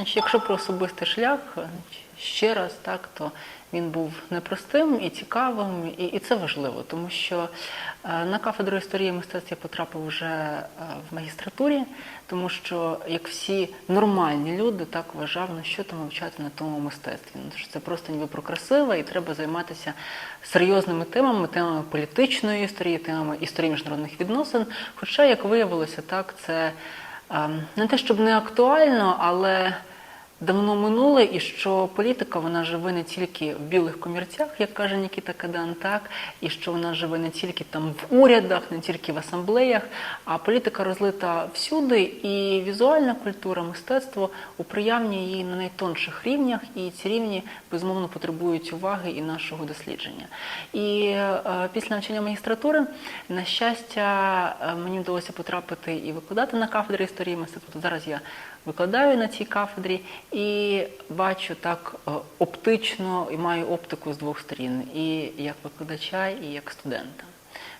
Значить, якщо про особистий шлях, ще раз, так, то він був непростим і цікавим, і, і це важливо, тому що е, на кафедру історії мистецтв я потрапив вже е, в магістратурі, тому що як всі нормальні люди так вважав, ну що там вивчати на тому мистецтві. Ну, що це просто ніби про красиве, і треба займатися серйозними темами, темами політичної історії, темами історії міжнародних відносин. Хоча, як виявилося, так це. Ем, Не те, щоб не актуально, але давно минуле, і що політика вона живе не тільки в білих комірцях, як каже Нікіта Кадан, так, і що вона живе не тільки там в урядах, не тільки в асамблеях, а політика розлита всюди, і візуальна культура, мистецтво уприявнює її на найтонших рівнях, і ці рівні безумовно потребують уваги і нашого дослідження. І е, після навчання магістратури, на щастя, е, мені вдалося потрапити і викладати на кафедрі історії мистецтва. Зараз я викладаю на цій кафедрі і бачу так е, оптично і маю оптику з двох сторін, і як викладача, і як студента.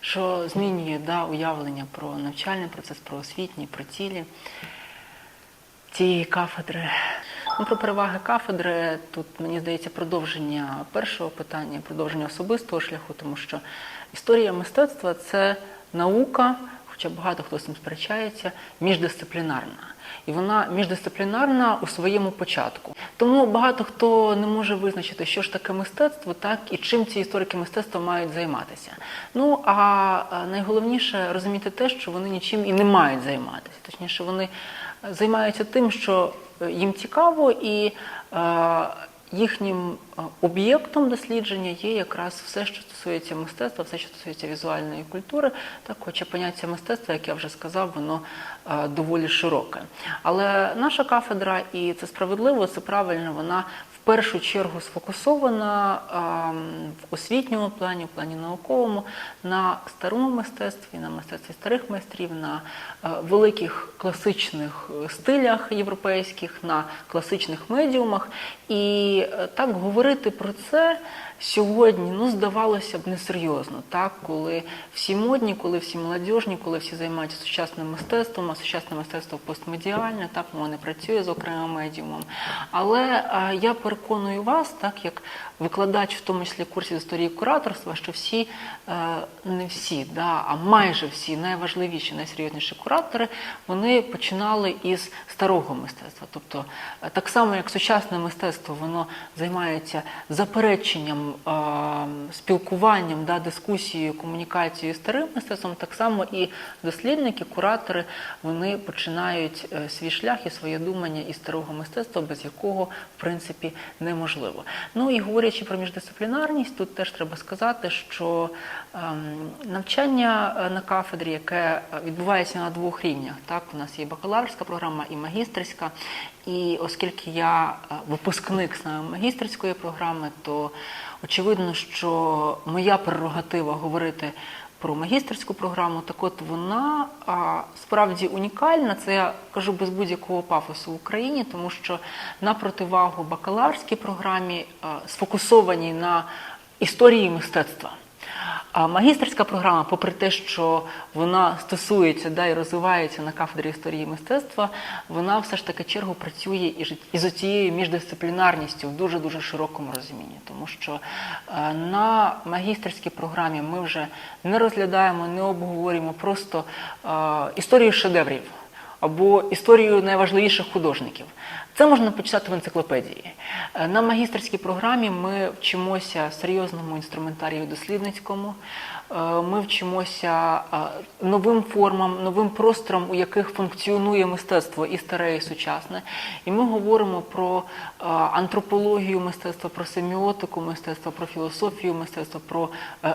Що змінює да, уявлення про навчальний процес, про освітній, про цілі цієї кафедри. Ну, про переваги кафедри тут мені здається продовження першого питання, продовження особистого шляху, тому що історія мистецтва це наука, хоча багато хто з цим сперечається, міждисциплінарна. І вона міждисциплінарна у своєму початку. Тому багато хто не може визначити, що ж таке мистецтво, так і чим ці історики мистецтва мають займатися. Ну а е, найголовніше розуміти те, що вони нічим і не мають займатися. Точніше, вони е, займаються тим, що е, їм цікаво, і їхнім об'єктом дослідження є якраз все, що стосується мистецтва, все, що стосується візуальної культури. Так, хоча поняття мистецтва, як я вже сказав, воно доволі широке. Але наша кафедра, і це справедливо, це правильно, вона в першу чергу сфокусована в освітньому плані, в плані науковому, на старому мистецтві, на мистецтві старих майстрів, на великих класичних стилях європейських, на класичних медіумах. І е, так говорити про це сьогодні, ну, здавалося б, несерйозно, так, коли всі модні, коли всі молодіжні, коли всі займаються сучасним мистецтвом, а сучасне мистецтво постмедіальне, так, воно не працює з окремим медіумом. Але е, я переконую вас, так як викладач, в тому числі курсів історії кураторства, що всі, е, не всі, да, а майже всі найважливіші, найсерйозніші куратори, вони починали із старого мистецтва. Тобто, так само як сучасне мистецтво, воно займається запереченням, спілкуванням, да, дискусією, комунікацією з старим мистецтвом, так само і дослідники, куратори, вони починають е, свій шлях і своє думання із старого мистецтва, без якого, в принципі, неможливо. Ну і говорячи про міждисциплінарність, тут теж треба сказати, що ем, навчання на кафедрі, яке відбувається на двох рівнях, так, у нас є бакалаврська програма і магістерська. І оскільки я е, випускник саме магістерської програми, то очевидно, що моя прерогатива говорити про магістерську програму, так от вона а, справді унікальна. Це я кажу без будь-якого пафосу в Україні, тому що на противагу бакалаврській програмі а, сфокусованій на історії мистецтва. А магістерська програма, попри те, що вона стосується да, і розвивається на кафедрі історії мистецтва, вона все ж таки чергу працює із цією міждисциплінарністю в дуже дуже широкому розумінні, тому що е, на магістерській програмі ми вже не розглядаємо, не обговорюємо просто е, історію шедеврів або історію найважливіших художників. Це можна почитати в енциклопедії. Е, На магістерській програмі ми вчимося серйозному інструментарію дослідницькому. Е, Ми вчимося е, новим формам, новим просторам, у яких функціонує мистецтво і старе, і сучасне. І ми говоримо про антропологію мистецтва, про семіотику мистецтва, про філософію мистецтва, про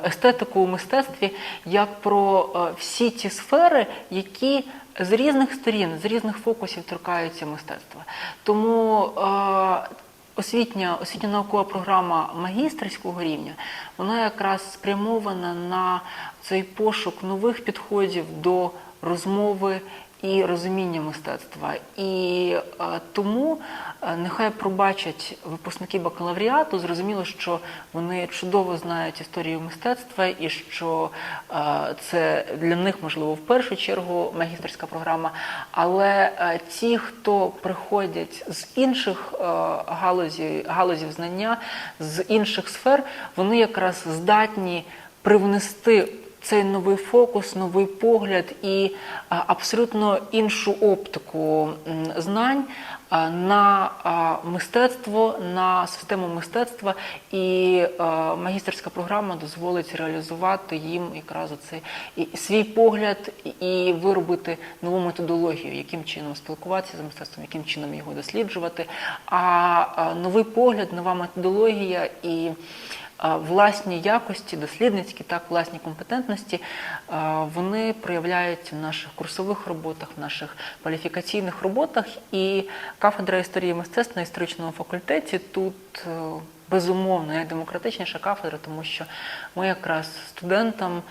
естетику у мистецтві, як про всі ті сфери, які з різних сторін, з різних фокусів торкаються мистецтва. Тому е, освітня, освітня наукова програма магістерського рівня, вона якраз спрямована на цей пошук нових підходів до розмови і розуміння мистецтва. І е, тому е, нехай пробачать випускники бакалавріату, зрозуміло, що вони чудово знають історію мистецтва і що е, це для них можливо в першу чергу магістерська програма. Але ті, хто приходять з інших галузів, галузів знання, з інших сфер, вони якраз здатні привнести цей новий фокус, новий погляд і абсолютно іншу оптику знань на мистецтво, на систему мистецтва, і магістерська програма дозволить реалізувати їм якраз оцей і свій погляд і виробити нову методологію, яким чином спілкуватися з мистецтвом, яким чином його досліджувати. А, новий погляд, нова методологія і власні якості, дослідницькі, так, власні компетентності, вони проявляються в наших курсових роботах, в наших кваліфікаційних роботах. І кафедра історії мистецтв на історичному факультеті тут е, безумовно найдемократичніша кафедра, тому що ми якраз студентам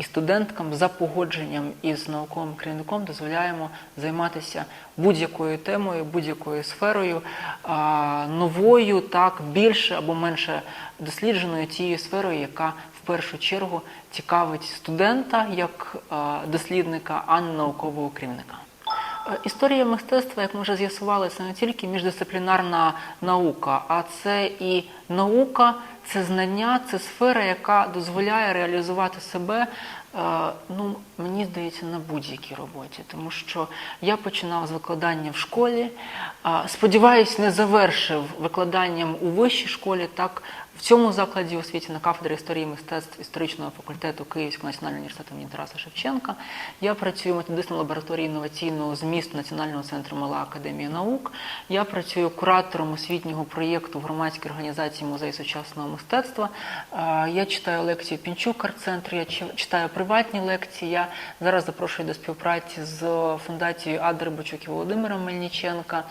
і студенткам за погодженням із науковим керівником дозволяємо займатися будь-якою темою, будь-якою сферою, новою, так більше або менше дослідженою тією сферою, яка в першу чергу цікавить студента як дослідника, а не наукового керівника. Історія мистецтва, як ми вже з'ясували, це не тільки міждисциплінарна наука, а це і наука, це знання, це сфера, яка дозволяє реалізувати себе. е, Ну, мені здається, на будь-якій роботі, тому що я починав з викладання в школі. Сподіваюсь, не завершив викладанням у вищій школі. Так, в цьому закладі освіти на кафедрі історії мистецтв історичного факультету Київського національного університету імені Тараса Шевченка. Я працюю методистом лабораторії інноваційного змісту Національного центру Мала Академія наук. Я працюю куратором освітнього проєкту в громадській організації Музей сучасного мистецтва. Е, Я читаю лекції в Пінчук арт-центру, я читаю приватні лекції. Я зараз запрошую до співпраці з фундацією Ади Рибачук і Володимира Мельниченка.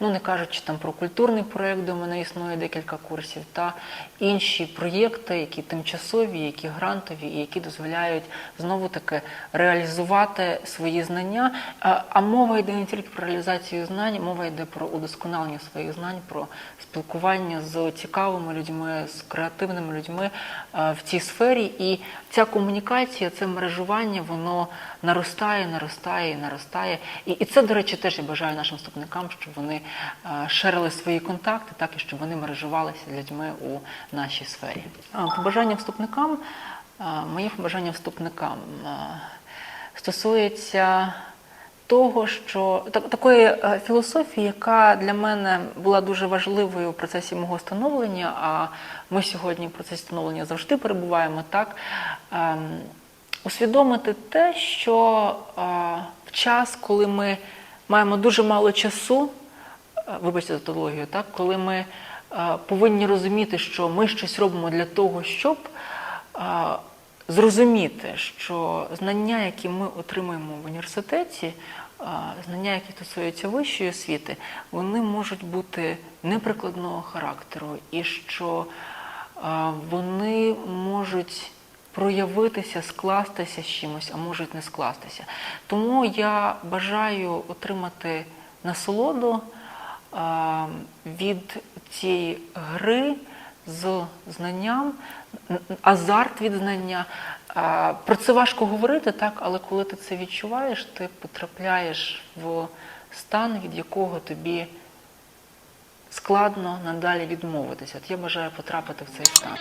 Ну не кажучи там про культурний проєкт, де мене існує декілька курсів, та інші проєкти, які тимчасові, які грантові, і які дозволяють знову таки реалізувати свої знання. А- мова йде не тільки про реалізацію знань, мова йде про удосконалення своїх знань, про спілкування з цікавими людьми, з креативними людьми е, в цій сфері. І ця комунікація, це мережування, воно наростає, наростає наростає. І, і це, до речі, теж я бажаю нашим вступникам, щоб вони е, шерили свої контакти, так і щоб вони мережувалися людьми у нашій сфері. Побажання вступникам, моє побажання вступникам стосується того, що так, такої е, філософії, яка для мене була дуже важливою в процесі мого становлення, а ми сьогодні в процесі становлення завжди перебуваємо так. ем, усвідомити те, що е, в час, коли ми маємо дуже мало часу, е, вибачте за тавтологію, так, коли ми повинні розуміти, що ми щось робимо для того, щоб е, зрозуміти, що знання, які ми отримуємо в університеті, е, знання, які стосуються вищої освіти, вони можуть бути неприкладного характеру, і що е, вони можуть проявитися, скластися з чимось, а можуть не скластися. Тому я бажаю отримати насолоду е, від цієї гри з знанням, азарт від знання. Про це важко говорити, так, але коли ти це відчуваєш, ти потрапляєш в стан, від якого тобі складно надалі відмовитися. От я бажаю потрапити в цей стан.